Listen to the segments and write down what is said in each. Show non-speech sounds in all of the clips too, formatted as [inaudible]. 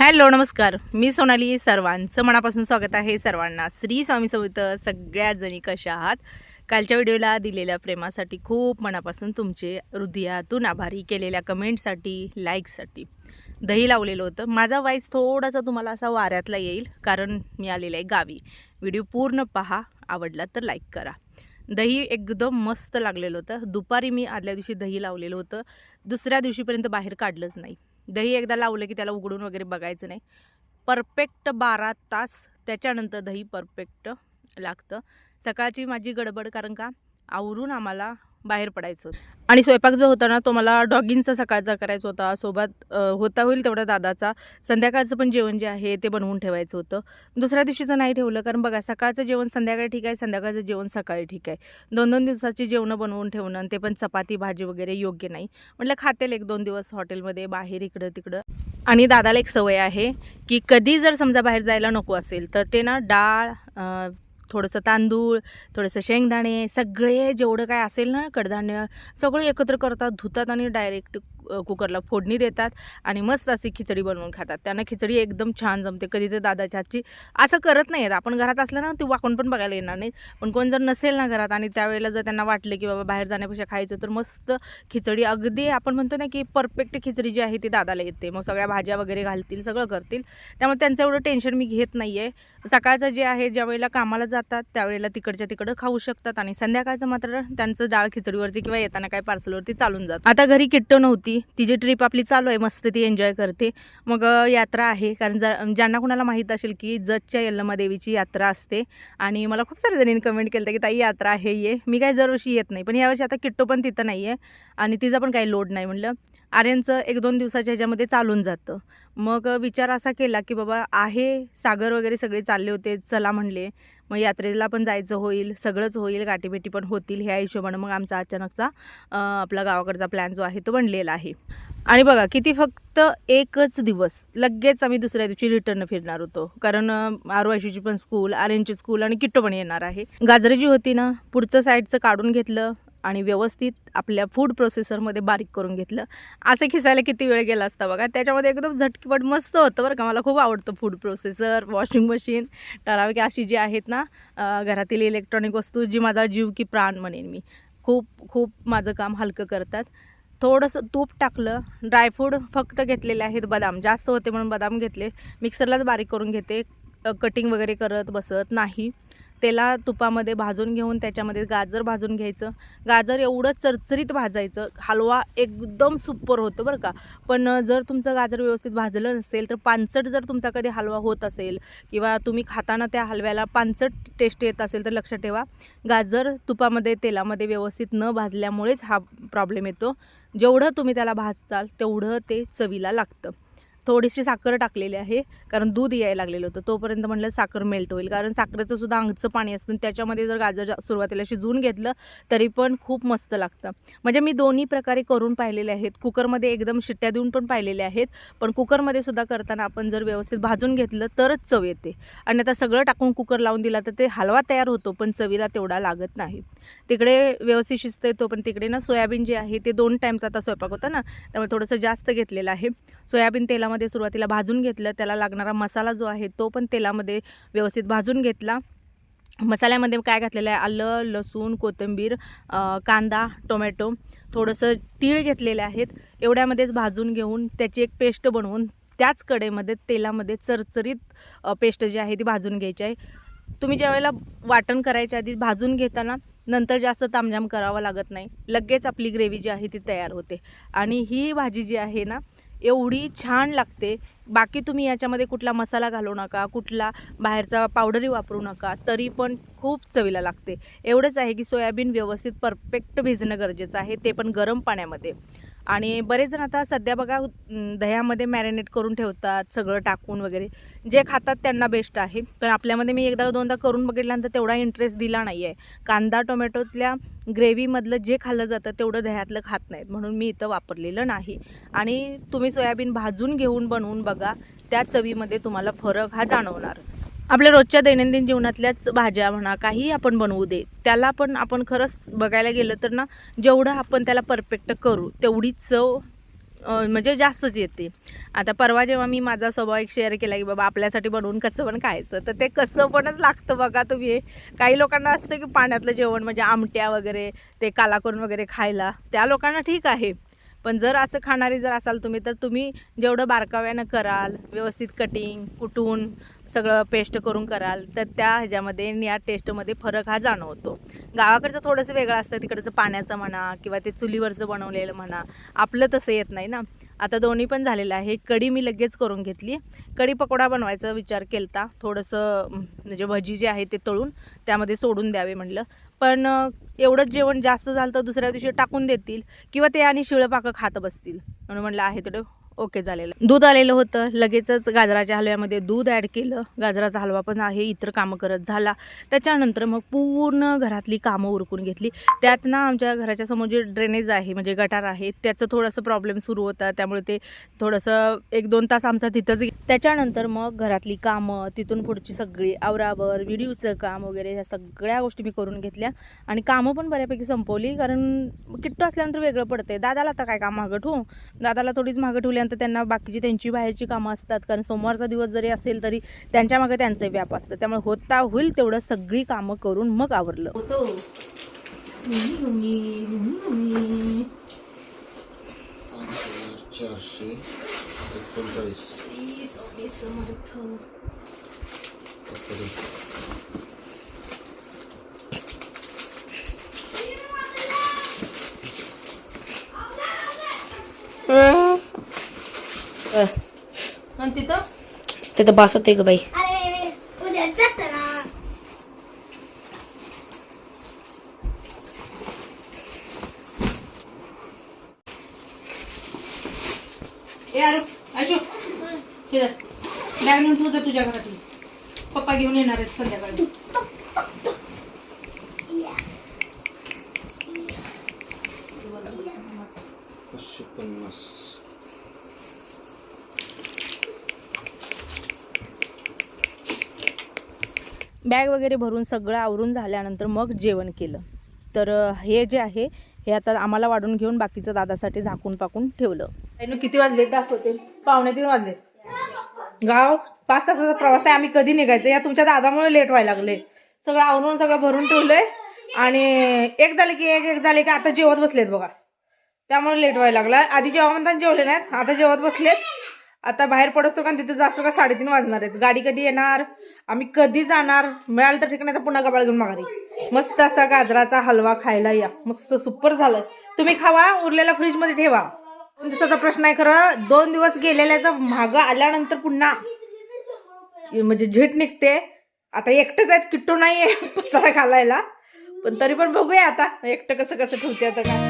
Hello नमस्कार. मी सोनाली सर्वांचं मनापासून स्वागत आहे सर्वांना. श्री स्वामी समर्थ सगळ्या जणी कशा आहात? कालच्या व्हिडिओला दिलेल्या प्रेमासाठी खूप मनापासून तुमचे हृदयातून आभारी केलेल्या कमेंटसाठी लाईकसाठी. दही लावलेलं होतं. माझा वाईस थोडासा तुम्हाला असा वाऱ्यातला येईल कारण मी आलेलं आहे गावी. व्हिडिओ पूर्ण पहा आवडला तर लाईक करा. दही एकदम मस्त लागलेलं होतं. दुपारी मी आदल्या दिवशी दही लावलेलं होतं. दुसऱ्या दिवशीपर्यंत बाहेर काढलंच नाही. दही एकदा लावलं की त्याला उघडून वगैरे बघायचं नाही. परफेक्ट बारा तास त्याच्यानंतर दही परफेक्ट लागतं. सकाळची माझी गडबड कारण का? आवरून आम्हाला बाहेर पडायचं आणि स्वयंपाक जो होता ना तो मला डॉगिंगचा सकाळचा करायचा होता. सोबत होता होईल तेवढा दादाचा. संध्याकाळचं पण जेवण जे आहे ते बनवून ठेवायचं होतं. दुसऱ्या दिवशीचं नाही ठेवलं कारण बघा सकाळचं जेवण संध्याकाळी ठीक आहे संध्याकाळचं जेवण सकाळी ठीक आहे. दोन दोन दिवसाची जेवणं बनवून ठेवणं आणि ते पण चपाती भाजी वगैरे योग्य नाही. म्हटलं खातेल एक दोन दिवस हॉटेलमध्ये बाहेर इकडं तिकडं. आणि दादाला एक सवय आहे की कधी जर समजा बाहेर जायला नको असेल तर ते ना डाळ थोडंसं तांदूळ थोडंसं शेंगदाणे सगळे जेवढं काय असेल ना कडधान्य सगळं एकत्र करतात धुतात आणि डायरेक्ट कुकरला फोडणी देतात आणि मस्त अशी खिचडी बनवून खातात. त्यांना खिचडी एकदम छान जमते. कधी तर दादाच्या हातची असं करत नाही आहेत आपण घरात असलं ना ती वाकून पण बघायला येणार नाही पण कोण जर नसेल ना घरात आणि त्यावेळेला जर त्यांना वाटलं की बाबा बाहेर जाण्यापेक्षा खायचं तर मस्त खिचडी अगदी आपण म्हणतो ना की परफेक्ट खिचडी जी आहे ती दादाला येते. मग सगळ्या भाज्या वगैरे घालतील सगळं करतील. त्यामुळे त्यांचं एवढं टेन्शन मी घेत नाही आहे सकाळचं जे आहे ज्या वेळेला कामाला जातात त्यावेळेला तिकडच्या तिकडं खाऊ शकतात आणि संध्याकाळचं मात्र त्यांचं डाळ खिचडीवरची किंवा येताना काय पार्सलवरती चालून जात. आता घरी किट्ट नव्हती. तिची ट्रिप आपली चालू आहे मस्त ती एन्जॉय करते. मग यात्रा आहे. कारण ज ज्यांना कुणाला माहीत असेल की जजच्या यल्लमा देवीची यात्रा असते. आणि मला खूप साऱ्या जणींनी कमेंट केलं की ताई यात्रा आहे ये. मी काय दरवर्षी येत नाही. पण यावर्षी आता किट्टो पण तिथं नाही आहे आणि तिचा पण काही लोड नाही म्हणलं आर्यांचं एक दोन दिवसाच्या ह्याच्यामध्ये चालून जातं. मग विचार असा केला की बाबा आहे. सागर वगैरे सगळे चालले होते. चला म्हणले. मग यात्रेला पण जायचं होईल सगळंच होईल गाठीभेटी पण होतील ह्या हिशोबानं मग आमचा अचानकचा आपला गावाकडचा प्लॅन जो आहे तो बनलेला आहे. आणि बघा किती फक्त एकच दिवस लगेच आम्ही दुसऱ्या दिवशी रिटर्न फिरणार होतो. कारण आरू पण स्कूल आर्यनची स्कूल आणि किट्टो पण येणार आहे. गाजरे जी होती ना पुढचं साईडचं काढून घेतलं आणि व्यवस्थित आपल्या फूड प्रोसेसरमध्ये बारीक करून घेतलं. असं खिसायला किती वेळ गेला असता बघा. त्याच्यामध्ये एकदम झटकीपट मस्त होतं बरं का. मला खूप आवडतं फूड प्रोसेसर वॉशिंग मशीन ठराविक अशी जी आहेत ना घरातील इलेक्ट्रॉनिक वस्तू जी माझा जीव की प्राण म्हणेन मी. खूप खूप माझं काम हलकं करतात. थोडंसं तूप टाकलं. ड्रायफ्रूट फक्त घेतलेले आहेत बदाम. जास्त होते म्हणून बदाम घेतले. मिक्सरलाच बारीक करून घेते. कटिंग वगैरे करत बसत नाही. त्याला तुपामध्ये भाजून घेऊन त्याच्यामध्ये गाजर भाजून घ्यायचं. गाजर एवढं चरचरीत भाजायचं. हलवा एकदम सुपर होतं बरं का. पण जर तुमचं गाजर व्यवस्थित भाजलं नसेल तर पानसट जर तुमचा कधी हलवा होत असेल किंवा तुम्ही खाताना त्या हलव्याला पानसट टेस्ट येत असेल तर लक्षात ठेवा. गाजर तुपामध्ये तेलामध्ये व्यवस्थित न भाजल्यामुळेच हा प्रॉब्लेम येतो. जेवढं तुम्ही त्याला भाजचाल तेवढं ते चवीला लागतं. थोडीशी साखर टाकलेली आहे कारण दूध यायला लागलेलं होतं. तोपर्यंत म्हटलं साखर मेल्ट होईल. कारण साखरेचं सुद्धा अंगचं पाणी असतं. आणि त्याच्यामध्ये जर गाजर सुरुवातीला शिजवून घेतलं तरी पण खूप मस्त लागतं. म्हणजे मी दोन्ही प्रकारे करून पाहिलेले आहेत. कुकरमध्ये एकदम शिट्ट्या देऊन पण पाहिलेले आहेत. पण कुकरमध्ये सुद्धा करताना आपण जर व्यवस्थित भाजून घेतलं तरच चव येते. आणि आता सगळं टाकून कुकर लावून दिला तर ते हलवा तयार होतो पण चवीला तेवढा लागत नाही. तिकडे व्यवस्थित शिजतंय येतो पण तिकडे ना सोयाबीन जे आहे ते दोन टाईमचा आता स्वयंपाक होता ना त्यामुळे थोडंसं जास्त घेतलेलं आहे. सोयाबीन तेला तेलामध्ये सुरुवातीला भाजून घेतलं. त्याला लागणारा मसाला जो आहे तो पण तेलामध्ये व्यवस्थित भाजून घेतला. मसाल्यामध्ये काय घातलेलं आहे? आलं लसूण कोथिंबीर कांदा टोमॅटो थोडंसं तीळ घेतलेले आहेत. एवढ्यामध्येच भाजून घेऊन त्याची एक पेस्ट बनवून त्याच कडेमध्ये तेलामध्ये चरचरीत पेस्ट जी आहे ती भाजून घ्यायची आहे. तुम्ही ज्यावेळेला वाटण करायच्या आधी भाजून घेताना नंतर जास्त तामझाम करावा लागत नाही. लगेच आपली ग्रेव्ही जी आहे ती तयार होते. आणि ही भाजी जी आहे ना एवढी छान लागते. बाकी तुम्ही याच्यामध्ये कुठला मसाला घालू नका कुठला बाहेरचा पावडरही वापरू नका तरी पण खूप चवीला लागते. एवढंच आहे की सोयाबीन व्यवस्थित परफेक्ट भिजणं गरजेचं आहे ते पण गरम पाण्यामध्ये. आणि बरेच जण आता सध्या बघा दह्यामध्ये मॅरिनेट करून ठेवतात सगळं टाकून वगैरे. जे खातात त्यांना बेस्ट आहे. पण आपल्यामध्ये मी एकदा दोनदा करून बघितल्यानंतर तेवढा इंटरेस्ट दिला नाही आहे कांदा टोमॅटोतल्या ग्रेव्हीमधलं जे खाल्लं जातं तेवढं दह्यातलं खात नाहीत म्हणून मी इथं वापरलेलं नाही. आणि तुम्ही सोयाबीन भाजून घेऊन बनवून बघा त्या चवीमध्ये तुम्हाला फरक हा जाणवणारच. आपल्या रोजच्या दैनंदिन जीवनातल्याच भाज्या म्हणा काही आपण बनवू दे त्याला पण आपण खरंच बघायला गेलं तर ना जेवढं आपण त्याला परफेक्ट करू तेवढी चव म्हणजे जास्तच येते. आता परवा जेव्हा मी माझा स्वभाव एक शेअर केला की बाबा आपल्यासाठी बनवून कसं पण खायचं तर ते कसं पणच लागतं बघा तुम्ही. काही लोकांना असतं की पाण्यातलं जेवण म्हणजे आमट्या वगैरे ते काला करून वगैरे खायला त्या लोकांना ठीक आहे. पण जर असं खाणारी जर असाल तुम्ही तर तुम्ही जेवढं बारकाव्यानं कराल व्यवस्थित कटिंग कुटून सगळं पेस्ट करून कराल तर त्या ह्याच्यामध्ये या टेस्टमध्ये फरक हा जाणवतो. गावाकडचं थोडंसं वेगळं असतं. तिकडचं पाण्याचं म्हणा किंवा ते चुलीवरचं बनवलेलं म्हणा. आपलं तसं येत नाही ना. आता दोन्ही पण झालेलं आहे. कढी मी लगेच करून घेतली. कढी पकोडा बनवायचा विचार केलता. थोडंसं म्हणजे भजी जे आहे ते तळून त्यामध्ये सोडून द्यावे म्हणलं. पण एवढंच जेवण जास्त झालं तर दुसऱ्या दिवशी टाकून देतील किंवा ते आणि शिळं पाकं खात बसतील. म्हणून म्हटलं आहे थोडं ओके झालेलं. दूध आलेलं होतं. लगेचच गाजराच्या हलव्यामध्ये दूध ॲड केलं. गाजराचा हलवा पण आहे इतर कामं करत झाला. त्याच्यानंतर मग पूर्ण घरातली कामं उरकून घेतली. त्यात ना आमच्या घराच्या समोर जे ड्रेनेज आहे म्हणजे गटार आहे त्याचं थोडंसं प्रॉब्लेम सुरू होता. त्यामुळे ते थोडंसं एक दोन तास आमचा तिथंच त्याच्यानंतर मग घरातली कामं तिथून पुढची सगळी आवरावर व्हिडिओचं काम वगैरे ह्या सगळ्या गोष्टी मी करून घेतल्या. आणि कामं पण बऱ्यापैकी संपवली कारण किट्टू असल्यानंतर वेगळं पडते दादाला आता काय काम मागं ठेवू? दादाला थोडीच मागं ठेवल्यानंतर त्यांना बाकीची त्यांची बाहेरची कामं असतात. कारण सोमवारचा दिवस जरी असेल तरी त्यांच्या मागे त्यांचे व्याप असतं. त्यामुळे होता होईल तेवढं सगळी कामं करून मग आवरलं. होतो. आणि तिथं तिथं बास होते ग बाई. बॅग नेऊन तुझं तुझ्या घरातली. पप्पा घेऊन येणार आहेत संध्याकाळी. बॅग वगैरे भरून सगळं आवरून झाल्यानंतर मग जेवण केलं. तर हे जे आहे हे आता आम्हाला वाढून घेऊन बाकीचं दादासाठी झाकून पाकून ठेवलं. किती वाजले? दाखवते. पावणे तीन वाजले. गाव पाच तासाचा प्रवास आहे. आम्ही कधी निघायचं? या तुमच्या दादामुळे लेट व्हायला लागले. सगळं आवरून सगळं भरून ठेवलंय. आणि एक झाले की एक एक झाले की आता जेवत बसलेत बघा. त्यामुळे लेट व्हायला लागला. आधी जेव्हा म्हणताना जेवले नाहीत आता जेवत बसलेत. आता बाहेर पडतो का तिथे जास्त का साडेतीन वाजणार आहेत. गाडी कधी येणार? आम्ही कधी जाणार? मिळालं तर ठीक नाही पुन्हा गबाळ घेऊन माघारी. मस्त असा गाजराचा हलवा खायला या. मस्त सुपर झालं तुम्ही खावा उरलेला फ्रीजमध्ये ठेवा. दोन दिवसाचा प्रश्न आहे खरं. दोन दिवस गेलेल्याचा मागं आल्यानंतर पुन्हा म्हणजे झीट निघते. आता एकटंच आहेत किट्टू नाहीये [laughs] पसारा घालायला पण तरी पण बघूया आता. एकटं कसं कसं ठेवते आता काय.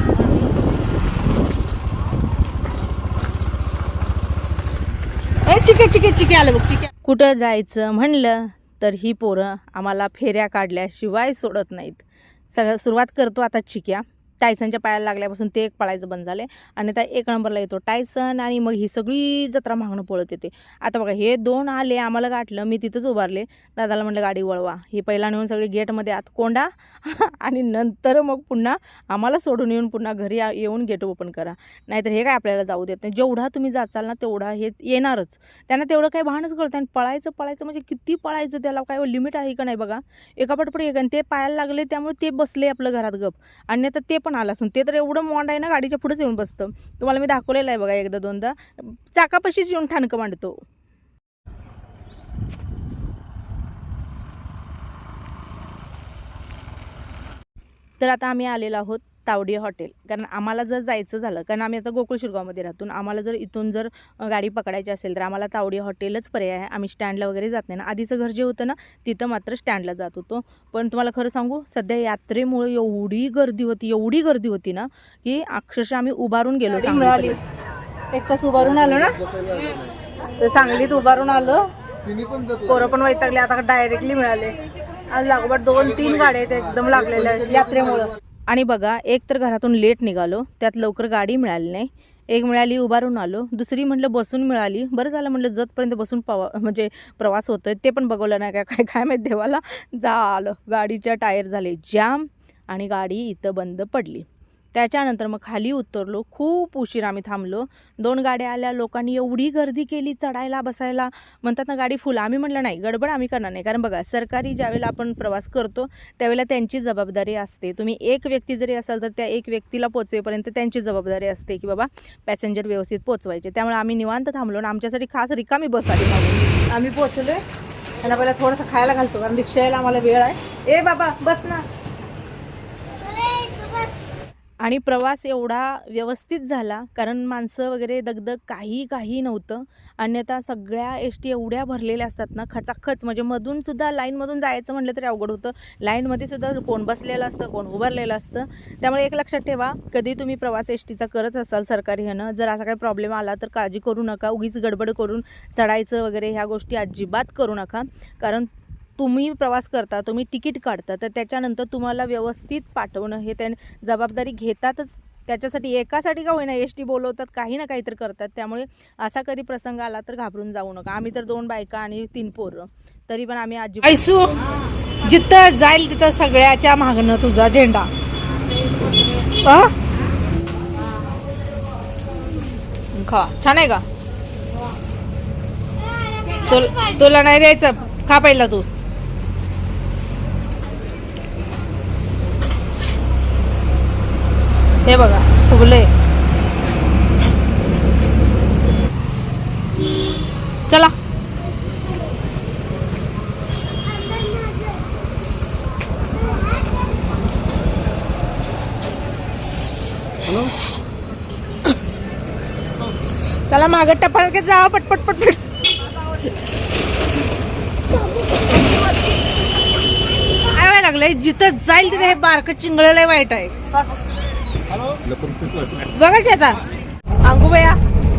चिक्या चिके चिके चिके आलं बघ चिके. कुठं जायचं म्हणलं तर ही पोरं आम्हाला फेऱ्या काढल्याशिवाय सोडत नाहीत. सगळं सुरुवात करतो आता चिक्या. टायसनच्या पायाला लागल्यापासून ते एक पळायचं बंद झाले आणि त्या एक नंबरला येतो टायसन आणि मग ही सगळी जत्रा मागणं पळत येते. आता बघा हे दोन आले आम्हाला गाठलं मी तिथंच उभारले. दादाला म्हटलं गाडी वळवा. हे पहिला नेऊन सगळे गेटमध्ये आत कोंडा [laughs] आणि नंतर मग पुन्हा आम्हाला सोडून येऊन पुन्हा घरी येऊन गेट ओपन करा. नाहीतर हे काय आपल्याला जाऊ देत नाही. जेवढा तुम्ही जाचाल ना तेवढा हे येणारच. त्यांना तेवढं काही भानच कळतं आणि पळायचं पळायचं म्हणजे किती पळायचं त्याला काय लिमिट आहे का नाही बघा? एका पटपट एक आणि ते पायाला लागले त्यामुळे ते बसले आपलं घरात गप. आणि आता ते पण आलं असं ते तर एवढं मोंड आहे ना गाडीच्या पुढेच येऊन बसतं. तुम्हाला मी दाखवलेलं आहे बघा एकदा दोनदा. चाकापाशीच येऊन ठाणकं मांडतो. तर आता आम्ही आलेलो आहोत तावडी हॉटेल. कारण आम्हाला जर जायचं झालं कारण आम्ही आता गोकुळ शिरगावमध्ये राहतो आम्हाला जर इथून जर गाडी पकडायची असेल तर आम्हाला तावडी हॉटेलच पर्याय आहे. आम्ही स्टँडला वगैरे जात नाही ना. आधीचं घर जे होतं ना तिथं मात्र स्टँडला जात होतो. पण तुम्हाला खरं सांगू सध्या यात्रेमुळे एवढी गर्दी होती एवढी गर्दी होती ना की अक्षरशः आम्ही उभारून गेलो सांगली एक तास उभारून आलो ना? तर सांगलीत उभारून आलो. पोरं पण वैतागले आता डायरेक्टली मिळाले. आज लागोपाठ दोन तीन गाड्या आहेत एकदम लागलेल्या आहेत यात्रेमुळं. आणि बघा एक तर घरातून लेट निघालो त्यात लवकर गाडी मिळाली नाही. एक मिळाली उभारून आलो. दुसरी म्हटलं बसून मिळाली. बरं झालं म्हटलं जतपर्यंत बसून पवा म्हणजे प्रवास होतोय ते पण बघवलं नाही काय काय काय माहीत देवाला? जा आलं गाडीच्या टायर झाले जाम आणि गाडी इथं बंद पडली. त्याच्यानंतर मग खाली उतरलो. खूप उशीर आम्ही थांबलो. दोन गाड्या आल्या. लोकांनी एवढी गर्दी केली चढायला बसायला. म्हणतात ना गाडी फुल. आम्ही म्हटलं नाही गडबड आम्ही करणार नाही. कारण बघा सरकारी ज्यावेळेला आपण प्रवास करतो त्यावेळेला त्यांची जबाबदारी असते. तुम्ही एक व्यक्ती जरी असाल तर त्या एक व्यक्तीला पोचवेपर्यंत त्यांची जबाबदारी असते की बाबा पॅसेंजर व्यवस्थित पोचवायचे. त्यामुळे आम्ही निवांत थांबलो आणि आमच्यासाठी खास रिकामी बस आली आम्ही पोचलोय. त्याला पहिला थोडंसं खायला घालतो कारण रिक्षा यायला आम्हाला वेळ आहे. ए बाबा बस ना. आणि प्रवास एवढा व्यवस्थित झाला कारण माणसं वगैरे दगदग काही काही नव्हतं. अन्यथा सगळ्या एस टी एवढ्या भरलेल्या असतात ना खचाखच. म्हणजे मधूनसुद्धा लाईनमधून जायचं म्हटलं तरी अवघड होतं. लाईनमध्ये सुद्धा कोण बसलेलं असतं कोण उभारलेलं असतं. त्यामुळे एक लक्षात ठेवा कधी तुम्ही प्रवास एस टीचा करत असाल सरकारी ह्यानं जर असा काही प्रॉब्लेम आला तर काळजी करू नका. उगीच गडबड करून चढायचं वगैरे ह्या गोष्टी अजिबात करू नका. कारण तुम्ही प्रवास करता तुम्ही तिकीट काढता तर त्याच्यानंतर तुम्हाला व्यवस्थित पाठवणं हे त्या जबाबदारी घेतातच. त्याच्यासाठी एकासाठी का होईना? एस टी बोलवतात काही ना काहीतरी करतात. त्यामुळे असा कधी प्रसंग आला तर घाबरून जाऊ नका. आम्ही तर दोन बायका आणि तीन पोरं. तरी पण आम्ही आजी ऐसू जिथं जाईल तिथं सगळ्याच्या मागणं तुझा झेंडा. खा. छान आहे का? तुल- तुला नाही द्यायचं? खा पहिला तू. हे बघा फुगले. चला. चला मागं टपाल जा पटपट पटपट. काय व्हायला लागलंय? जिथं जाईल तिथे हे बारकं चिंगळलंय वाईट आहे. बघा की आता. अंगुबया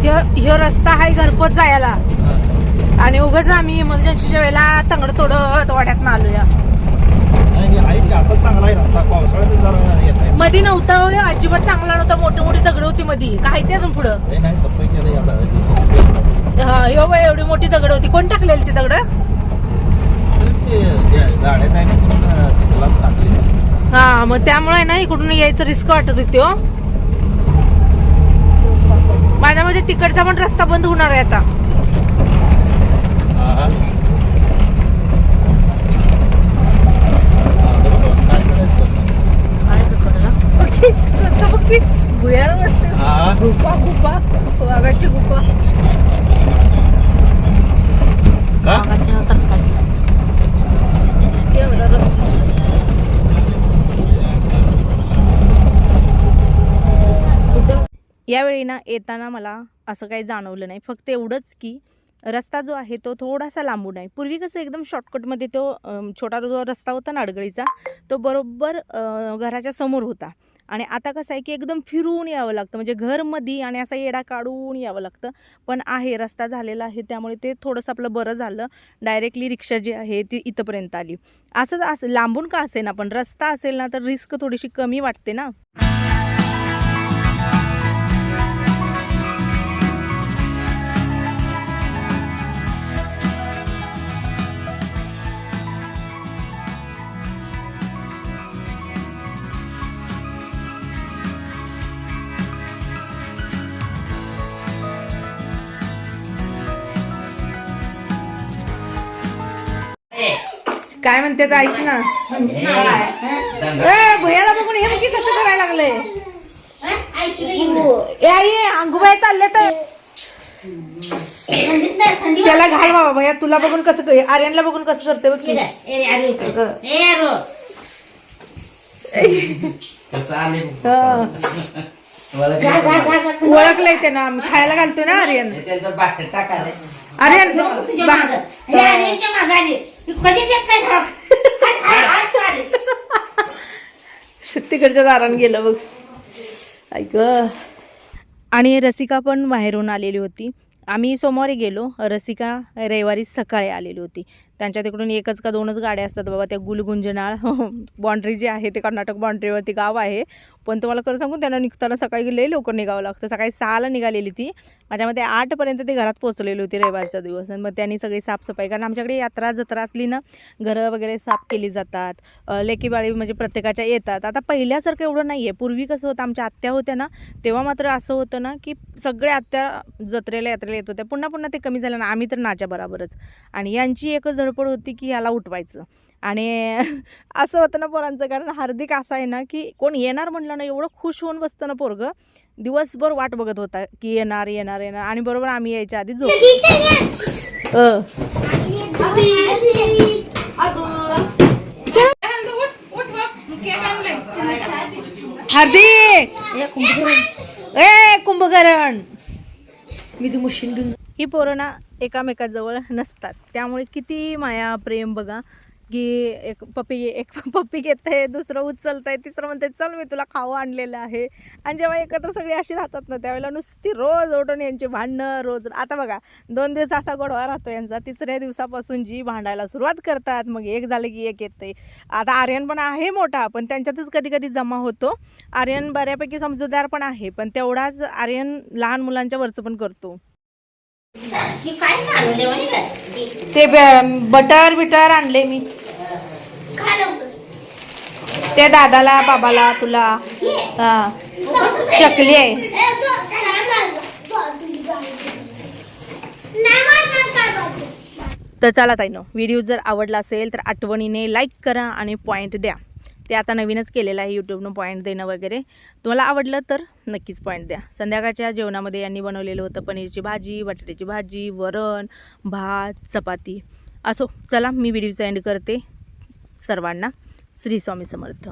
ह्यो रस्ता आहे घरपोच जायला. आणि उगाच आम्ही इमर्जन्सीच्या वेळेला तंगड तोडत वाड्यात आलोया. मधी नव्हता अजिबात चांगला नव्हता. मोठी मोठी दगड होती मधी. काय ते अजून पुढं हे हा बाई एवढी मोठी दगड होती. कोण टाकलेली ती दगड? हा मग त्यामुळे ना इकडून यायचं रिस्क वाटत होती हो. माझ्यामध्ये तिकडचा पण रस्ता बंद होणार आहे आता. भुयार वाटते गुफा गुफा वाघाची गुफा एवढा रस्ता. यावेळी ना येताना मला असं काही जाणवलं नाही. फक्त एवढंच की रस्ता जो आहे तो थोडासा लांबून आहे. पूर्वी कसं एकदम शॉर्टकटमध्ये तो छोटा जो रस्ता होता ना अडगळीचा तो बरोबर घराच्या समोर होता. आणि आता कसं आहे की एकदम फिरून यावं लागतं. म्हणजे घरमध्ये आणि असा येडा काढून यावं लागतं. पण आहे रस्ता झालेला आहे त्यामुळे ते थोडंसं आपलं बरं झालं. डायरेक्टली रिक्षा जी आहे ती इथंपर्यंत आली. असंच असं लांबून का असेल ना पण रस्ता असेल ना तर रिस्क थोडीशी कमी वाटते ना. काय म्हणते तर ऐक ना. भैयाला बघून हे बघी कसं करायला लागले? ए आई अंगुबाई चालले तर. त्याला घाल बाबा भैया तुला बघून कसं आर्यनला बघ कसं करते बघ. ओळखलंय ते ना आम्ही खायला घालतो ना आर्यन. टाकायला. बा- चालेल. तिकडच्या दारान गेलं बघ. ऐक. आणि रसिका पण बाहेरून आलेली होती. आम्ही सोमवारी गेलो. रसिका रविवारी सकाळी आलेली होती. त्यांच्या तिकडून एकच का दोनच गाड्या असतात बाबा त्या गुलगुंजनाळ [laughs] बाँड्री जी आहे ते कर्नाटक बाँड्रीवरती गाव आहे. पण तुम्हाला खरं सांगून त्यांना निघताना सकाळी लई लवकर निघावं लागतं. सकाळी सहाला निघालेली ती. माझ्यामध्ये आठपर्यंत ते घरात पोचलेली होती रविवारचा दिवस. आणि मग त्यांनी सगळी साफसफाई कारण आमच्याकडे यात्रा जत्रा असली ना घरं वगैरे साफ केली जातात. लेकीबाळी म्हणजे प्रत्येकाच्या येतात. आता पहिल्यासारखं एवढं नाही आहे पूर्वी कसं होतं आमच्या आत्या होत्या ना तेव्हा मात्र असं होतं ना की सगळ्या आत्या जत्रेला यात्रेला येत होत्या. पुन्हा पुन्हा ते कमी झालं ना आम्ही तर नाच्या बरोबरच. आणि यांची एकच धडपड होती की याला उठवायचं. आणि [laughs] असं होतं ना पोरांचं. कारण हार्दिक असं आहे ना की कोण येणार म्हणलं ना एवढं खुश होऊन बसतं ना पोरगं. दिवसभर वाट बघत होता की येणार येणार येणार. आणि बरोबर आम्ही यायच्या आधी झोप अ. हार्दिक! ए कुंभकर्ण. मी ती मशीन घेऊन ही पोरं ना एकामेकाजवळ नसतात. त्यामुळे किती माया प्रेम बघा की एक पप्पी एक पप्पी घेत आहे दुसरं उचलत आहे तिसरं म्हणते चल मी तुला खाऊ आणलेलं आहे. आणि जेव्हा एकत्र सगळी अशी राहतात ना त्यावेळेला नुसती रोज उठून यांची भांडणं रोज आता बघा दोन दिवस असा गोडवा राहतो यांचा तिसऱ्या दिवसापासून जी भांडायला सुरुवात करतात मग एक झालं की एक येते आता आर्यन पण आहे मोठा पण त्यांच्यातच कधी कधी जमा होतो. आर्यन बऱ्यापैकी समजूतदार पण आहे पण तेवढाच आर्यन लहान मुलांच्या वरचं पण करतो ही काय काढले म्हणे काय? ते बटर बिटर आणले मी. ते दादाला बाबाला तुला. हा. चकली आहे. तर चला ताईनो व्हिडिओ जर आवडला असेल तर आठवणीने लाईक करा आणि पॉईंट द्या ते आता नवीनच केलेलं आहे यूट्यूबनं पॉईंट देणं वगैरे. तुम्हाला आवडलं तर नक्कीच पॉईंट द्या. संध्याकाळच्या जेवणामध्ये यांनी बनवलेलं होतं पनीरची भाजी बटाट्याची भाजी वरण भात चपाती. असो चला मी व्हिडिओचा एंड करते. सर्वांना श्री स्वामी समर्थ.